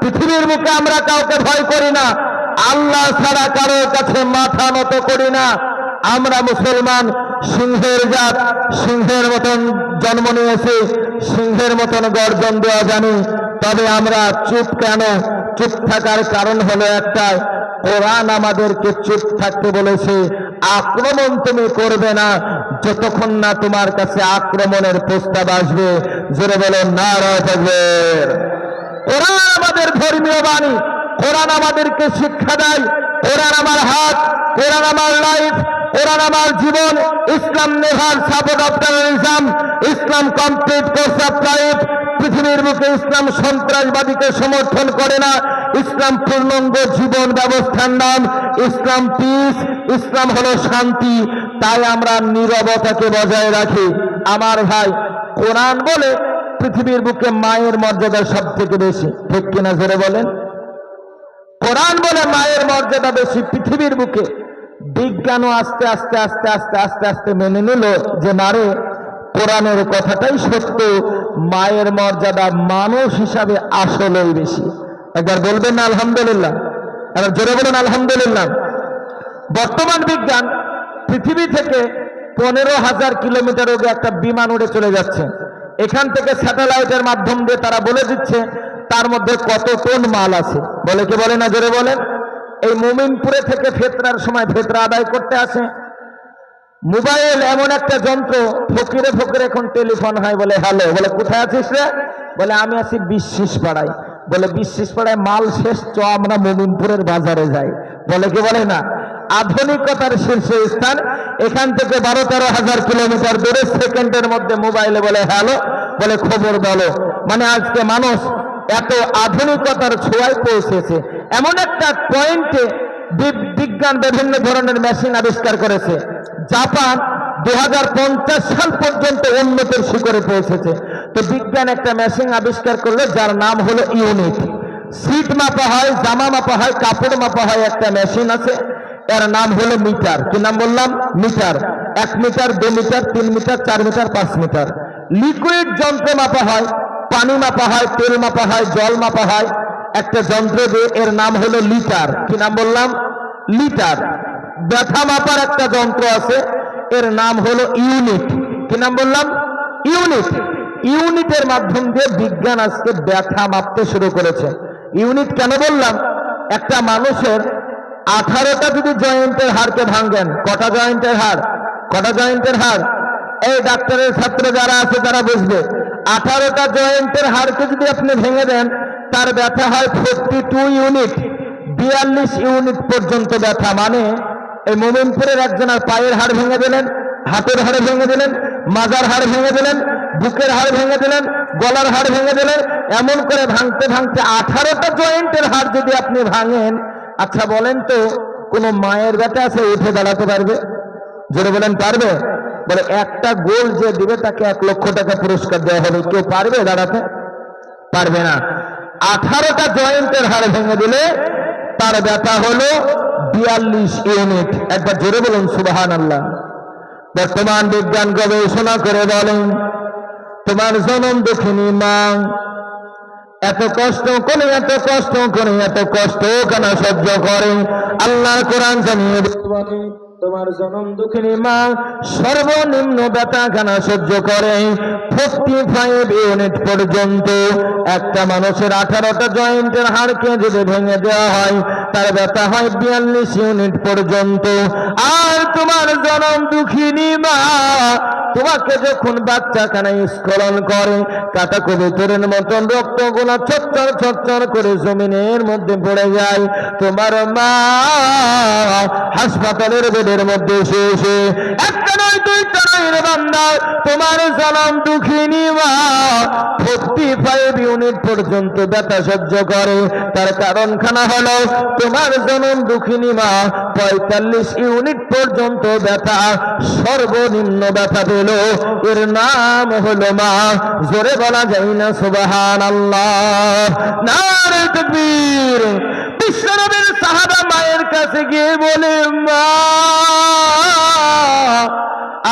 পৃথিবীর মুখে আমরা কাউকে ভয় করি না। আল্লাহ ছাড়া কারোর কাছে মাথা নত করি না। আমরা মুসলমান, সিংহের জাত, সিংহের মতন জন্ম নিয়েছি, সিংহের মতন গর্জন দেওয়া জানি। তবে আমরা চুপ কেন? চুপ থাকার কারণ হলো একটা কোরআন আমাদেরকে চুপ থাকতে বলেছে, আক্রমণ তুমি করবে না। যতক্ষণ না তোমার কাছে আক্রমণের প্রস্তাব আসবে, জোরে বলো না থাকবে। কোরআন আমাদের ধর্মীয় বাণী কোরআন আমাদেরকে শিক্ষা দেয় কোরআন আমার হাত কোরআন আমার লাইফ কোরআন আমার জীবন। ইসলাম নেভার সাপোর্ট অফ টেরোরিজম ইসলাম কমপ্লিট কোর্স অফ লাইফ পৃথিবীর বুকে ইসলাম সন্ত্রাসবাদীকে সমর্থন করে না। ইসলাম পূর্ণাঙ্গ জীবন ব্যবস্থার নাম। ইসলাম পিস ইসলাম হলো শান্তি। তাই আমরা নীরবতাকে বজায় রাখি। আমার ভাই, কোরআন বলে পৃথিবীর বুকে মায়ের মর্যাদা সব থেকে বেশি। ঠিক কিনা জোরে বলেন? কোরআন বলে মায়ের মর্যাদা বেশি পৃথিবীর বুকে। বিজ্ঞানও আস্তে আস্তে আস্তে আস্তে আস্তে আস্তে মেনে নিল যে মারে কোরআনের কথাটাই সত্য, মায়ের মর্যাদা মানুষ হিসাবে আসলেই বেশি। একবার বলবেন না, আলহামদুলিল্লাহ। এবার জোরে বলেন, আলহামদুলিল্লাহ। বর্তমান বিজ্ঞান পৃথিবী থেকে পনেরো হাজার কিলোমিটার আগে একটা বিমান উড়ে চলে যাচ্ছে। এখান থেকে স্যাটেলাইটের মাধ্যম দিয়ে তারা বলে দিচ্ছে, তার মধ্যে কত টন মাল আছে। বলে কি বলে না, জোরে বলেন এই মুমিনপুরে থেকে ফেতরার সময় ফেতরা আদায় করতে আসে। মোবাইল এমন একটা যন্ত্র, ফকিরে ফকিরে এখন টেলিফোন হয়, বলে, হ্যালো, বলে, কোথায় আছিস রে? বলে, আমি আছি বিশ্বাস পাড়ায় বলে বিশ্বাস পাড়ায় মাল শেষ, চ, আমরা মোমিনপুরের বাজারে যাই। বলে কি বলে না? আধুনিকতার শীর্ষ স্থান। এখান থেকে বারো তেরো হাজার কিলোমিটার দূরে সেকেন্ডের মধ্যে মোবাইলে বলে হ্যালো, বলে খবর বলো মানে আজকে মানুষ এত আধুনিকতার ছোঁয়ায় পৌঁছেছে। এমন একটা পয়েন্টে বিজ্ঞান বিভিন্ন ধরনের মেশিন আবিষ্কার করেছে। জাপান দু হাজার পঞ্চাশ সাল পর্যন্ত উন্নতির শিখরে পৌঁছেছে। তো বিজ্ঞান একটা মেশিন আবিষ্কার করল, যার নাম হলো ইউনিট। সিট মাপা হয়, জামা মাপা হয়, কাপড় মাপা হয় একটা মেশিন আছে। এর নাম হলো মিটার। কি নাম বললাম? মিটার। এক মিটার, দু মিটার, তিন মিটার, চার মিটার, পাঁচ মিটার। লিকুইড যন্ত্র মাপা হয়, পানি মাপা হয়, তেল মাপা হয়, জল মাপা হয়। একটা যন্ত্র দিয়ে এর নাম হলো লিটার। কি নাম বললাম? লিটার। ব্যথা মাপার একটা যন্ত্র আছে, এর নাম হলো ইউনিট। কি নাম বললাম? ইউনিট। ইউনিটের মাধ্যম দিয়ে বিজ্ঞান আজকে ব্যথা মাপতে শুরু করেছে। ইউনিট কেন বললাম? একটা মানুষের আঠারোটা যদি জয়েন্টের হারকে ভাঙ্গেন কটা জয়েন্টের হার? কটা জয়েন্টের হার? এই ডাক্তারের ছাত্র যারা আছে, তারা বুঝবে। আঠারোটা জয়েন্টের হাড়কে যদি আপনি ভেঙে দেন, তার ব্যথা হয় ফোরটি টু ইউনিট বিয়াল্লিশ ইউনিট পর্যন্ত ব্যথা। মানে এই মোমিনপুরের একজনের পায়ের হাড় ভেঙে দিলেন, হাতের হাড় ভেঙে দিলেন, মাজার হাড় ভেঙে দিলেন, বুকের হাড় ভেঙে দিলেন, গলার হাড় ভেঙে দিলেন। এমন করে ভাঙতে ভাঙতে আঠারোটা জয়েন্টের হাড় যদি আপনি ভাঙেন আচ্ছা বলেন তো, কোনো মায়ের ব্যথা আছে, উঠে দাঁড়াতে পারবে? জোরে বলেন, পারবে? বলে, একটা গোল যে দিবে, তাকে এক লক্ষ টাকা পুরস্কার দেওয়া হবে। কেউ পারবে দাঁড়াতে? পারবে না। আঠারোটা জয়েন্টের হাড় ভেঙে দিলে, তার ব্যথা হলো বিয়াল্লিশ ইউনিট। একবার জোরে বলুন সুবাহান আল্লাহ বর্তমান বিজ্ঞান গবেষণা করে বলেন, তোমার জনম দেখিনি মা এত কষ্ট করে, এত কষ্ট করে, এত কষ্ট কেন সহ্য করে? আল্লাহ কোরআন জানিয়ে বলে তোমার জনম দুঃখিনী মা, সর্বনিম্ন ব্যথা কেন সহ্য করে? ফোর্টি ফাইভ ইউনিট পর্যন্ত একটা মানুষের আঠারোটা জয়েন্টের হাড়কে যদি ভেঙে দেওয়া হয় তার ব্যথা হয় বিয়াল্লিশ ইউনিট পর্যন্ত। আর তোমার জনম দুঃখিনী মা, তোমাকে যখন বাচ্চাখানা স্খলন করে কাটা কবিতরের মতন রক্ত রক্তগুলো ছচ্চর ছচ্চর করে জমিনের মধ্যে পড়ে যায়। তোমার মা হাসপাতালের বেডের মধ্যে এসে এসে একটা নয়, দুইটা নয় বান্দা, তোমার জনম দুঃখিনী মা ফোর্টি ফাইভ ইউনিট পর্যন্ত ব্যথা সহ্য করে। তার কারণখানা হলো, তোমার জনম দুঃখিনী মা, পঁয়তাল্লিশ ইউনিট পর্যন্ত ব্যথা, সর্বনিম্ন ব্যথা পেল। এর নাম হলো মা, জোরে বলা যায় না সুবাহান আল্লাহ নারে তকবীর। বিশ্বনবীর সাহাবা মায়ের কাছে গিয়ে বলে, মা,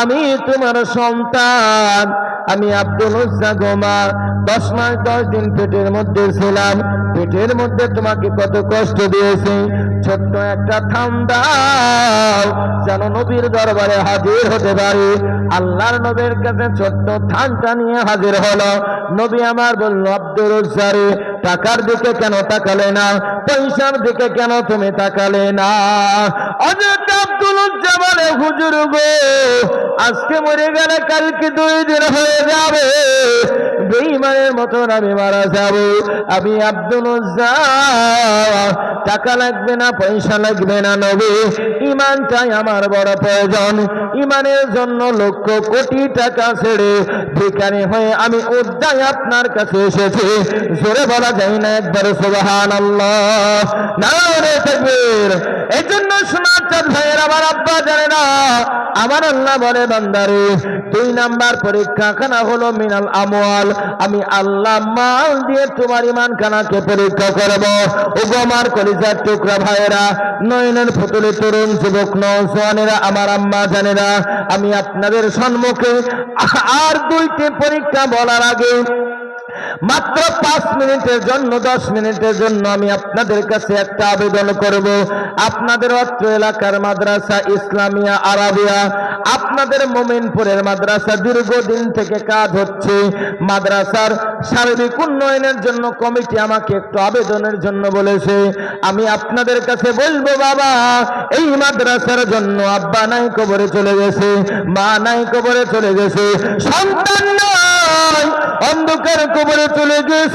আমি তোমার সন্তান। আমি আব্দুল হোসা গোমা দশ মাস দশ দিন পেটের মধ্যে ছিলাম। পেটের মধ্যে তোমাকে কত কষ্ট দিয়েছি। ছোট্ট একটা দাও, যেন নবীর দরবারে হাজির হতে পারে। আল্লাহর নবীর কাছে ছোট্ট থানটা নিয়ে হাজির হলো। নবী আমার বলল আব্দুল উজ্জারে টাকার দিকে কেন তাকালে না? পয়সার দিকে কেন তুমি তাকালে না? অযথা আব্দুল বলে, হুজুর গো, আজকে মরে গেলে কালকে দুই দিন হয়ে যাবে। বেইমানের মতন আমি মারা যাব। আমি আব্দুল টাকা লাগবে না, পয়সা লাগবে না নবী। ইমানটাই আমার বড় প্রয়োজন। ইমানের জন্য লক্ষ কোটি টাকা ছেড়ে ভিখারি হয়ে আমি উদ্যায় আপনার কাছে এসেছি। জোরে বলা যায় না একবার সুবাহান আল্লাহ তাকবীর। এই জন্য শোনার চাঁদ ভাইয়ের আমার আব্বা জানে না। আমার আল্লাহ বলে, বান্দারে, দুই নাম্বার পরীক্ষা খানা হলো মিনাল আমওয়াল। আমি আল্লাহ মাল দিয়ে তোমার ইমান খানাকে পরীক্ষা করব। ও আমার কলিজার টুকরা ভাইয়েরা, নয়নের ফুতুলে তরুণ যুবক নৌসানেরা আমার আম্মা জানেরা, আমি আপনাদের সম্মুখে আর দুইটি পরীক্ষা বলার আগে মাত্র পাঁচ মিনিটের জন্য, দশ মিনিটের জন্য আমি আপনাদের কাছে একটা আবেদন করব। আপনাদের অত্র এলাকার মাদ্রাসা ইসলামিয়া আরাবিয়া, আপনাদের মোমিনপুরের মাদ্রাসা দীর্ঘদিন থেকে কাজ হচ্ছে। মাদ্রাসার সার্বিক উন্নয়নের জন্য কমিটি আমাকে একটু আবেদনের জন্য বলেছে। আমি আপনাদের কাছে বলব, বাবা, এই মাদ্রাসার জন্য আব্বা নাই কবরে চলে গেছে, মা নাই কবরে চলে গেছে। সন্তান অন্ধকার কবরে চলে গেছে